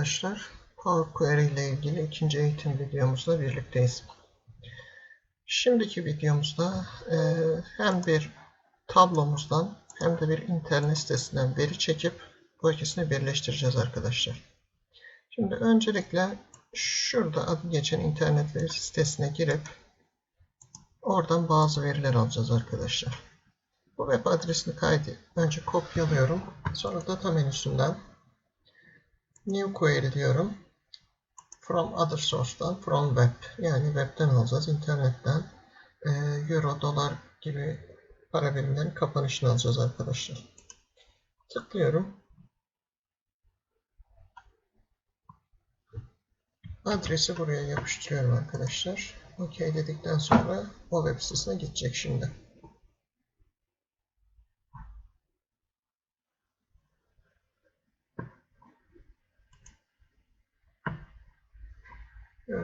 Arkadaşlar Power Query ile ilgili ikinci eğitim videomuzda birlikteyiz. Şimdiki videomuzda e, hem bir tablomuzdan hem de bir internet sitesinden veri çekip bu ikisini birleştireceğiz arkadaşlar. Şimdi öncelikle şurada adı geçen internet sitesine girip oradan bazı veriler alacağız arkadaşlar. Bu web adresini kaydı. Önce kopyalıyorum. Sonra data menüsünden New query diyorum. From other source'dan, from web. Yani webten alacağız, internetten. E, Euro, dolar gibi para birimlerin kapanışını alacağız arkadaşlar. Tıklıyorum. Adresi buraya yapıştırıyorum arkadaşlar. OK dedikten sonra o web sitesine gidecek şimdi.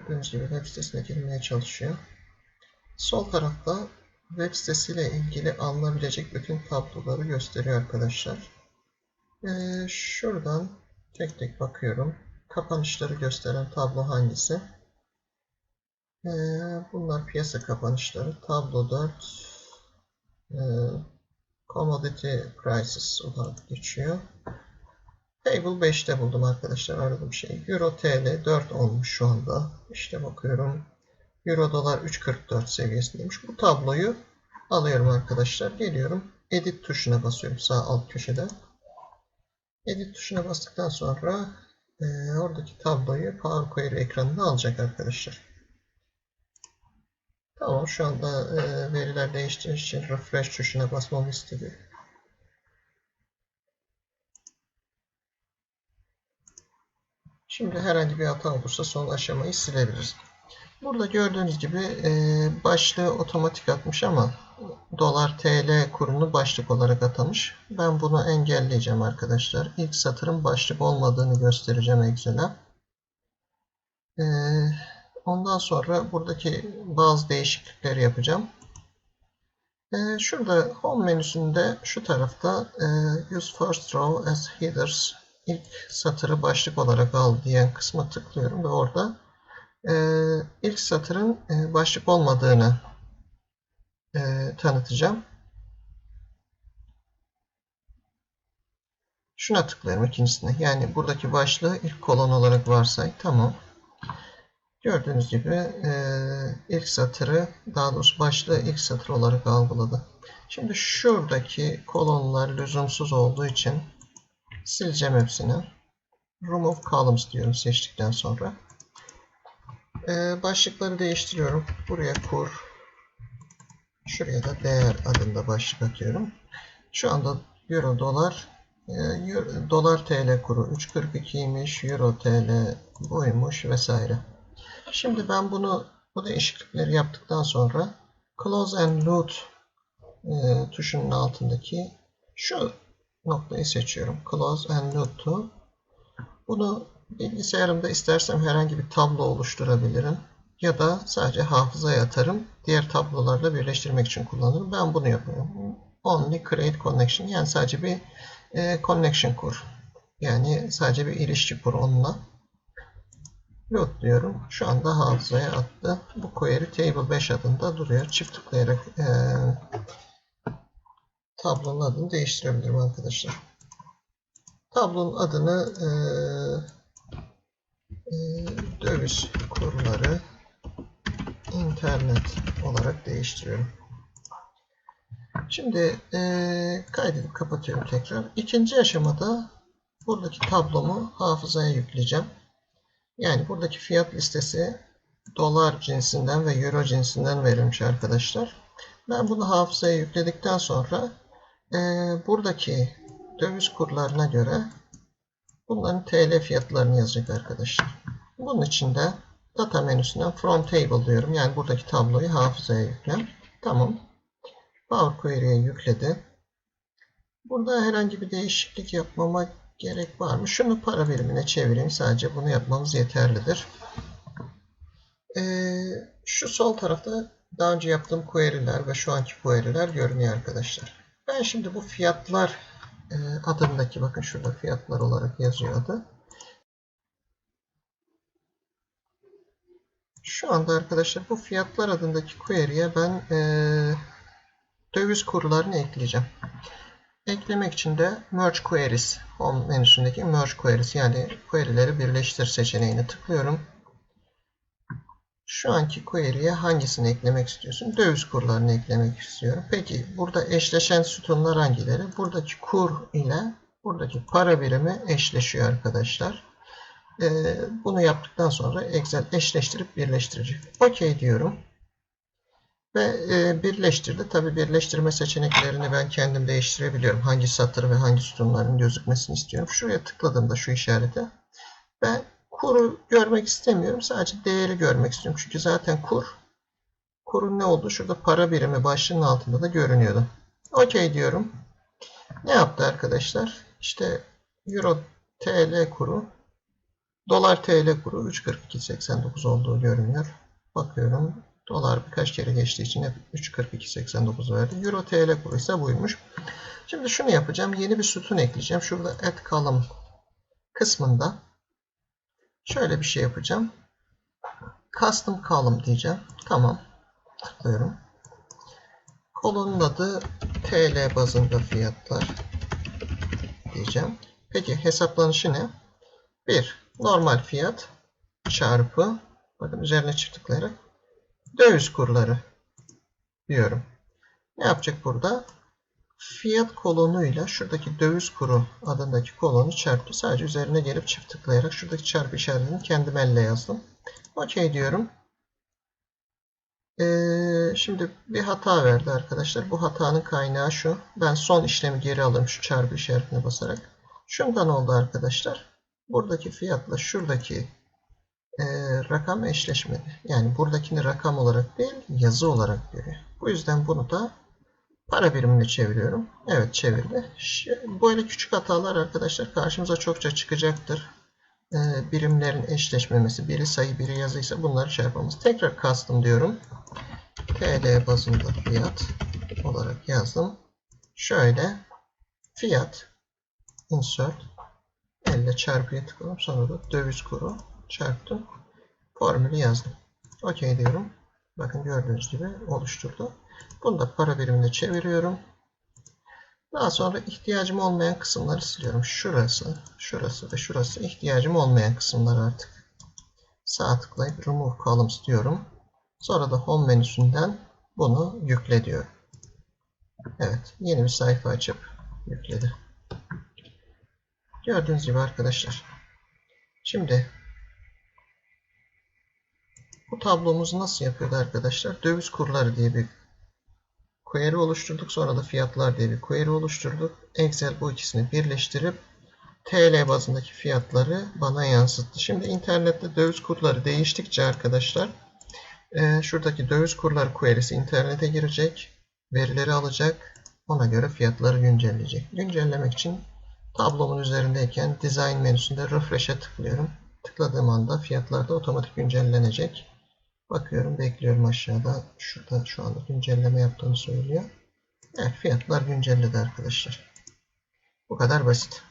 Gördüğünüz gibi web sitesine girmeye çalışıyor. Sol tarafta web sitesiyle ilgili alınabilecek bütün tabloları gösteriyor arkadaşlar. Ee, şuradan tek tek bakıyorum. Kapanışları gösteren tablo hangisi? Ee, bunlar piyasa kapanışları. Tablo 4 e, Commodity Prices olarak geçiyor. Table 5'te buldum arkadaşlar aradığım şey. Euro TL 4 olmuş şu anda. İşte bakıyorum. Euro dolar 3.44 seviyesindeymiş. Bu tabloyu alıyorum arkadaşlar. Geliyorum. Edit tuşuna basıyorum sağ alt köşede. Edit tuşuna bastıktan sonra e, oradaki tabloyu Power Query ekranına alacak arkadaşlar. Tamam şu anda e, veriler değiştiği için refresh tuşuna basmamı istedi. Şimdi herhangi bir hata olursa son aşamayı silebiliriz. Burada gördüğünüz gibi e, başlığı otomatik atmış ama dolar TL kurunu başlık olarak atamış. Ben bunu engelleyeceğim arkadaşlar. İlk satırın başlık olmadığını göstereceğim Excel'e. E, ondan sonra buradaki bazı değişiklikleri yapacağım. E, şurada Home menüsünde şu tarafta Use First Row as Headers ilk satırı başlık olarak al diyen kısma tıklıyorum ve orada e, ilk satırın e, başlık olmadığını e, tanıtacağım. Şuna tıklıyorum ikincisine. Yani buradaki başlığı ilk kolon olarak varsay. Tamam. Gördüğünüz gibi e, ilk satırı daha doğrusu başlığı ilk satır olarak algıladı. Şimdi şuradaki kolonlar lüzumsuz olduğu için sileceğim hepsini. Remove columns diyorum seçtikten sonra. Ee, başlıkları değiştiriyorum. Buraya kur. Şuraya da değer adında başlık atıyorum. Şu anda Euro dolar e, Euro, dolar TL kuru 3.42'ymiş. Euro TL buymuş vesaire. Şimdi ben bunu bu değişiklikleri yaptıktan sonra Close and Load e, tuşunun altındaki şu noktayı seçiyorum. Close and Load to. Bunu bilgisayarımda istersem herhangi bir tablo oluşturabilirim. Ya da sadece hafızaya atarım. Diğer tablolarla birleştirmek için kullanırım. Ben bunu yapıyorum. Only create connection. Yani sadece bir e, connection kur. Yani sadece bir ilişki kur onunla. Load diyorum. Şu anda hafızaya attı. Bu query table 5 adında duruyor. Çift tıklayarak e, tablonun adını değiştirebilirim arkadaşlar. Tablonun adını e, e, döviz kurları internet olarak değiştiriyorum. Şimdi e, kaydedip kapatıyorum tekrar. İkinci aşamada buradaki tablomu hafızaya yükleyeceğim. Yani buradaki fiyat listesi dolar cinsinden ve euro cinsinden verilmiş arkadaşlar. Ben bunu hafızaya yükledikten sonra e, buradaki döviz kurlarına göre bunların TL fiyatlarını yazacak arkadaşlar. Bunun için de data menüsünden from table diyorum. Yani buradaki tabloyu hafızaya yükle. Tamam. Power Query'ye yükledi. Burada herhangi bir değişiklik yapmama gerek var mı? Şunu para birimine çevireyim. Sadece bunu yapmamız yeterlidir. Ee, şu sol tarafta daha önce yaptığım query'ler ve şu anki query'ler görünüyor arkadaşlar. Ben şimdi bu fiyatlar e, adındaki bakın şurada fiyatlar olarak yazıyor adı. Şu anda arkadaşlar bu fiyatlar adındaki query'e ben e, döviz kurlarını ekleyeceğim. Eklemek için de merge queries home menüsündeki merge queries yani query'leri birleştir seçeneğine tıklıyorum. Şu anki query'e hangisini eklemek istiyorsun? Döviz kurlarını eklemek istiyorum. Peki burada eşleşen sütunlar hangileri? Buradaki kur ile buradaki para birimi eşleşiyor arkadaşlar. Ee, bunu yaptıktan sonra Excel eşleştirip birleştirecek. OK diyorum. Ve e, birleştirdi. Tabi birleştirme seçeneklerini ben kendim değiştirebiliyorum. Hangi satır ve hangi sütunların gözükmesini istiyorum. Şuraya tıkladığımda şu işarete ben kuru görmek istemiyorum. Sadece değeri görmek istiyorum. Çünkü zaten kur kurun ne olduğu şurada para birimi başlığının altında da görünüyordu. OK diyorum. Ne yaptı arkadaşlar? İşte Euro TL kuru Dolar TL kuru 3.42.89 olduğu görünüyor. Bakıyorum dolar birkaç kere geçtiği için hep 3.42.89 verdi. Euro TL kuru ise buymuş. Şimdi şunu yapacağım. Yeni bir sütun ekleyeceğim. Şurada add column kısmında şöyle bir şey yapacağım. Custom column diyeceğim. Tamam. Tıklıyorum. Kolonun adı TL bazında fiyatlar diyeceğim. Peki hesaplanışı ne? 1. Normal fiyat çarpı bakın üzerine çift tıklayarak döviz kurları diyorum. Ne yapacak burada? Fiyat kolonuyla şuradaki döviz kuru adındaki kolonu çarptı. Sadece üzerine gelip çift tıklayarak şuradaki çarpı işaretini kendim elle yazdım. OK diyorum. Ee, şimdi bir hata verdi arkadaşlar. Bu hatanın kaynağı şu. Ben son işlemi geri alayım şu çarpı işaretine basarak. Şundan oldu arkadaşlar buradaki fiyatla şuradaki e, rakam eşleşmedi. Yani buradakini rakam olarak değil yazı olarak görüyor. Bu yüzden bunu da para birimine çeviriyorum. Evet çevirdi. Böyle küçük hatalar arkadaşlar karşımıza çokça çıkacaktır. E, birimlerin eşleşmemesi, biri sayı biri yazıysa bunları çarpmamız. Tekrar custom diyorum. TL bazında fiyat olarak yazdım. Şöyle fiyat insert elle çarpıya tıkladım. Sonra da döviz kuru çarptım. Formülü yazdım. OK diyorum. Bakın gördüğünüz gibi oluşturdu. Bunu da para birimine çeviriyorum. Daha sonra ihtiyacım olmayan kısımları siliyorum. Şurası, şurası ve şurası ihtiyacım olmayan kısımlar artık. Sağ tıklayıp Remove Columns diyorum. Sonra da Home menüsünden bunu yükle diyorum. Evet, yeni bir sayfa açıp yükledi. Gördüğünüz gibi arkadaşlar. Şimdi bu tablomuzu nasıl yapıyordu arkadaşlar? Döviz kurları diye bir query oluşturduk. Sonra da fiyatlar diye bir query oluşturduk. Excel bu ikisini birleştirip TL bazındaki fiyatları bana yansıttı. Şimdi internette döviz kurları değiştikçe arkadaşlar e, şuradaki döviz kurları query'si internete girecek. Verileri alacak. Ona göre fiyatları güncelleyecek. Güncellemek için Tablomun üzerindeyken Design menüsünde Refresh'e tıklıyorum. Tıkladığım anda fiyatlar da otomatik güncellenecek. Bakıyorum, bekliyorum aşağıda. Şurada şu anda güncelleme yaptığını söylüyor. Evet, fiyatlar güncelledi arkadaşlar. Bu kadar basit.